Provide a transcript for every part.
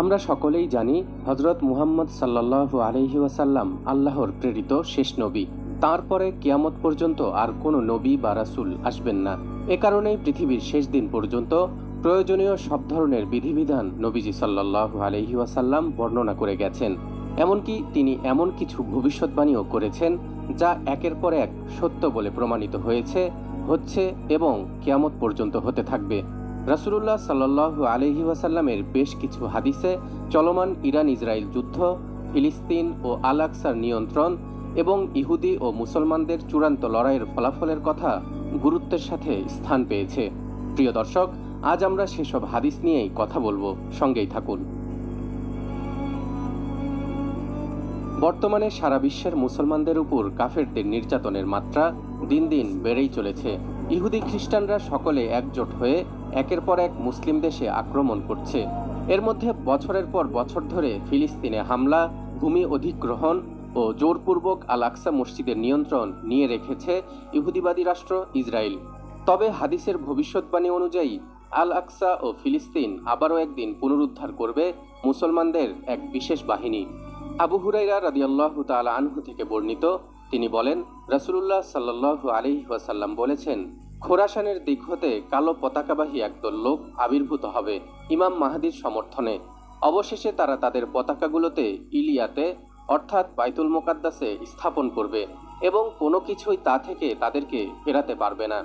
আমরা সকলেই জানি হজরত মুহাম্মদ সাল্লাহ আলহি ওয়াসাল্লাম আল্লাহর প্রেরিত শেষ নবী। তারপরে কিয়ামত পর্যন্ত আর কোনো নবী বা রাসুল আসবেন না। এ কারণেই পৃথিবীর শেষ দিন পর্যন্ত প্রয়োজনীয় সব ধরনের বিধিবিধান নবীজি সাল্লাহ আলহি ওয়াসাল্লাম বর্ণনা করে গেছেন। এমনকি তিনি এমন কিছু ভবিষ্যৎবাণীও করেছেন, যা একের পর এক সত্য বলে প্রমাণিত হয়েছে, হচ্ছে এবং কিয়ামত পর্যন্ত হতে থাকবে। রাসুলুল্লাহ সাল্লাহ আলহি ওয়াসাল্লামের বেশ কিছু হাদিসে চলমান ইরান ইসরায়েল যুদ্ধ, ফিলিস্তিন ও আল আকসার নিয়ন্ত্রণ এবং ইহুদি ও মুসলমানদের চূড়ান্ত লড়াইয়ের ফলাফলের কথা গুরুত্বের সাথে স্থান পেয়েছে। প্রিয় দর্শক, আজ আমরা সেসব হাদিস নিয়েই কথা বলব। সঙ্গেই থাকুন। বর্তমানে সারা বিশ্বের মুসলমানদের উপর কাফেরদের নির্যাতনের মাত্রা দিন দিন বেড়েই চলেছে। ইহুদি খ্রিস্টানরা সকলে একজোট হয়ে একের পর এক মুসলিম দেশে আক্রমণ করছে। এর মধ্যে বছরের পর বছর ধরে ফিলিস্তিনে হামলা, ভূমি অধিগ্রহণ ও জোরপূর্বক আল আকসা মসজিদের নিয়ন্ত্রণ নিয়ে রেখেছে ইহুদিবাদী রাষ্ট্র ইসরায়েল। তবে হাদিসের ভবিষ্যৎবাণী অনুযায়ী আল আকসা ও ফিলিস্তিন আবারও একদিন পুনরুদ্ধার করবে মুসলমানদের এক বিশেষ বাহিনী। আবু হুরাইরা রাদিয়াল্লাহ তালা আনহু থেকে বর্ণিত, তিনি বলেন, রাসুলুল্লাহ সাল্লাহ আলি ওয়াসাল্লাম বলেছেন খোরাসানের দিক হতে কালো পতাকাবাহী একদল লোক আবির্ভূত হবে ইমাম মাহাদির সমর্থনে। অবশেষে তারা তাদের পতাকাগুলোতে ইলিয়াতে, অর্থাৎ বাইতুল মোকাদ্দাসে, স্থাপন করবে এবং কোনো কিছুই তা থেকে তাদেরকে ফেরাতে পারবে না।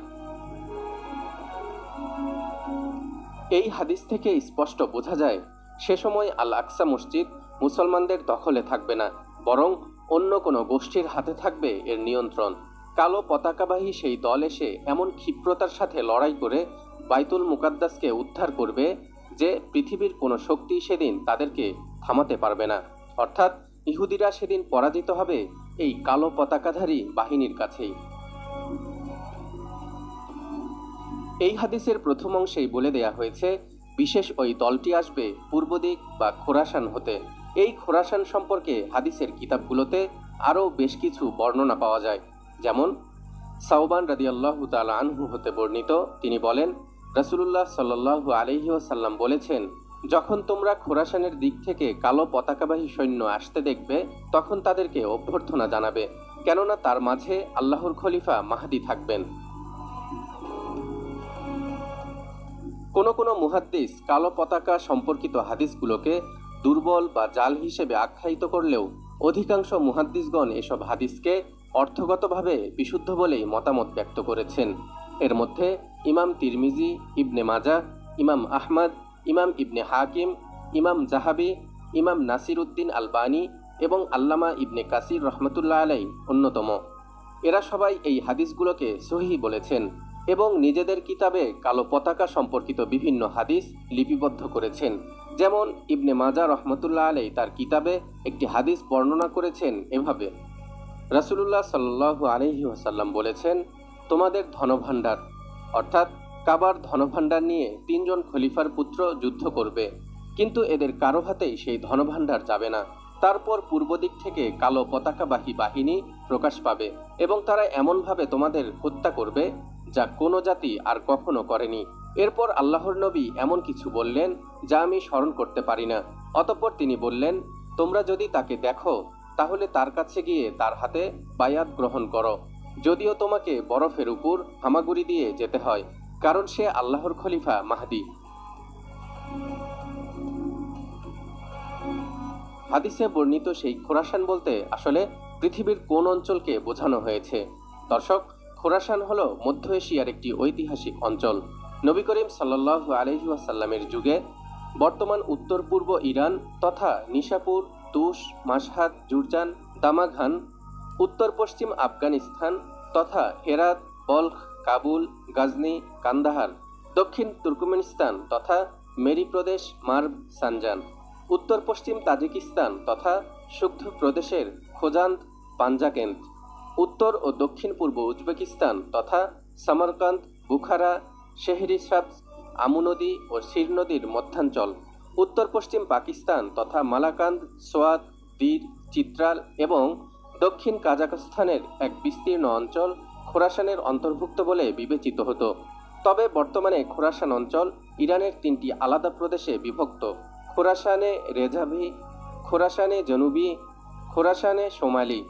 এই হাদিস থেকে স্পষ্ট বোঝা যায়, সে সময় আল আকসা মসজিদ মুসলমানদের দখলে থাকবে না, বরং অন্য কোনো গোষ্ঠীর হাতে থাকবে এর নিয়ন্ত্রণ। কালো পতাকাবাহী সেই দল এসে এমন ক্ষিপ্রতার সাথে লড়াই করে বাইতুল মুকাদ্দাসকে উদ্ধার করবে যে পৃথিবীর কোনো শক্তি সেদিন তাদেরকে থামাতে পারবে না। অর্থাৎ ইহুদিরা সেদিন পরাজিত হবে এই কালো পতাকাধারী বাহিনীর কাছেই। এই হাদিসের প্রথম অংশেই বলে দেয়া হয়েছে, বিশেষ ওই দলটি আসবে পূর্ব দিক বা খোরাসান হতে। এই খোরাসান সম্পর্কে হাদিসের কিতাবগুলোতে আরও বেশ কিছু বর্ণনা পাওয়া যায়। যেমন সাউবান রাদিয়াল্লাহ তালা আনহু হতে বর্ণিত, তিনি বলেন, রাসুলুল্লাহ সাল্লাহ আলহি ওসাল্লাম বলেছেন, যখন তোমরা খোরাসানের দিক থেকে কালো পতাকাবাহী সৈন্য আসতে দেখবে, তখন তাদেরকে অভ্যর্থনা জানাবে, কেননা তার মাঝে আল্লাহর খলিফা মাহাদি থাকবেন। কোনো কোনো মুহাদ্দিস কালো পতাকা সম্পর্কিত হাদিসগুলোকে দুর্বল বা জাল হিসেবে আখ্যায়িত করলেও, অধিকাংশ মুহাদ্দিসগণ এসব হাদিসকে অর্থগতভাবে বিশুদ্ধ বলেই মতামত ব্যক্ত করেছেন। এর মধ্যে ইমাম তিরমিজি, ইবনে মাজা, ইমাম আহমদ, ইমাম ইবনে হাকিম, ইমাম জাহাবি, ইমাম নাসির উদ্দিন আলবানি এবং আল্লামা ইবনে কাসির রহমতুল্লাহ আলাই অন্যতম। এরা সবাই এই হাদিসগুলোকে সহি বলেছেন এবং নিজেদের কিতাবে কালো পতাকা সম্পর্কিত বিভিন্ন হাদিস লিপিবদ্ধ করেছেন। যেমন ইবনে মাজা রহমতুল্লাহ আলাই তার কিতাবে একটি হাদিস বর্ণনা করেছেন এভাবে রাসুলুল্লাহ সাল্লু আলহি আসাল্লাম বলেছেন, তোমাদের ধনভাণ্ডার, অর্থাৎ কাবার ধনভাণ্ডার নিয়ে তিনজন খলিফার পুত্র যুদ্ধ করবে, কিন্তু এদের কারও হাতেই সেই ধনভাণ্ডার যাবে না। তারপর পূর্ব দিক থেকে কালো পতাকাবাহী বাহিনী প্রকাশ পাবে এবং তারা এমনভাবে তোমাদের হত্যা করবে যা কোনো জাতি আর কখনো করেনি। এরপর আল্লাহর নবী এমন কিছু বললেন যা আমি স্মরণ করতে পারি না। অতঃপর তিনি বললেন, তোমরা যদি তাকে দেখো তাহলে তার কাছে গিয়ে তার হাতে বায়াত গ্রহণ করো। যদিও তোমাকে বরফের উপর হামাগুড়ি দিয়ে যেতে হয়, কারণ সে আল্লাহর খলিফা মাহাদি। হাদিসে বর্ণিত সেই খোরাসান বলতে আসলে পৃথিবীর কোন অঞ্চলকে বোঝানো হয়েছে। দর্শক, খোরাসান হল মধ্য এশিয়ার একটি ঐতিহাসিক অঞ্চল। নবী করিম সাল্লাহ আলহি আসাল্লামের যুগে বর্তমান উত্তর পূর্ব ইরান তথা নিশাপুর তুষ মাসহাদ জুরজান, দামাঘান উত্তর পশ্চিম আফগানিস্তান তথা হেরাত, বলখ, কাবুল, গাজনি, কান্দাহার, দক্ষিণ তুর্কমেনিস্তান তথা মেরি প্রদেশ, মার্ব, সানজান উত্তর পশ্চিম তাজিকিস্তান তথা সুগ্ধ প্রদেশের খোজান্ত, পাঞ্জাকেন্দ, উত্তর ও দক্ষিণ পূর্ব উজবেকিস্তান তথা সামারকান্দ, বুখারা শেহরিসাব আমু নদী ও শির নদীর মধ্যাঞ্চল। উত্তর পশ্চিম পাকিস্তান তথা মালাকান্দ, সোয়াত দীর চিত্রাল এবং দক্ষিণ কাজাকস্তানের এক বিস্তীর্ণ অঞ্চল খোরাসানের অন্তর্ভুক্ত বলে বিবেচিত হতো। তবে বর্তমানে খোরাসান অঞ্চল ইরানের তিনটি আলাদা প্রদেশে বিভক্ত। খোরাসানে রেজাভি, খোরাসানে জনুবি, খোরাসানে সোমালি।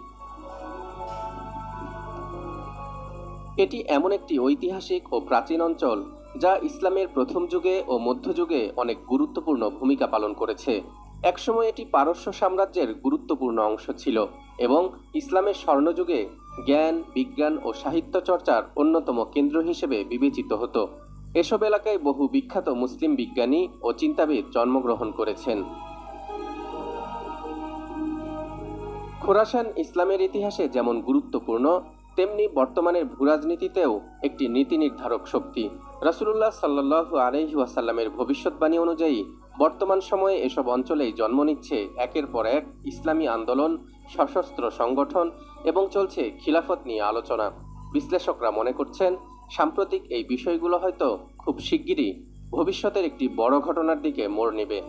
এটি এমন একটি ঐতিহাসিক ও প্রাচীন অঞ্চল যা ইসলামের প্রথম যুগে ও মধ্যযুগে অনেক গুরুত্বপূর্ণ ভূমিকা পালন করেছে। একসময় এটি পারস্য সাম্রাজ্যের গুরুত্বপূর্ণ অংশ ছিল এবং ইসলামের স্বর্ণযুগে জ্ঞান, বিজ্ঞান ও সাহিত্য চর্চার অন্যতম কেন্দ্র হিসেবে বিবেচিত হতো। এসব এলাকায় বহু বিখ্যাত মুসলিম বিজ্ঞানী ও চিন্তাবিদ জন্মগ্রহণ করেছেন। খোরাসান ইসলামের ইতিহাসে যেমন গুরুত্বপূর্ণ তেমনি বর্তমানের ভূরাজনীতিতেও একটি নীতি নির্ধারক শক্তি। রাসুলুল্লাহ সাল্লাহ আলহি ভবিষ্যৎবাণী অনুযায়ী, বর্তমান সময়ে এসব অঞ্চলেই জন্ম নিচ্ছে একের পর এক ইসলামী আন্দোলন, সশস্ত্র সংগঠন এবং চলছে খিলাফত নিয়ে আলোচনা। বিশ্লেষকরা মনে করছেন, সাম্প্রতিক এই বিষয়গুলো হয়তো খুব শিগগিরই ভবিষ্যতের একটি বড় ঘটনার দিকে মোড় নেবে।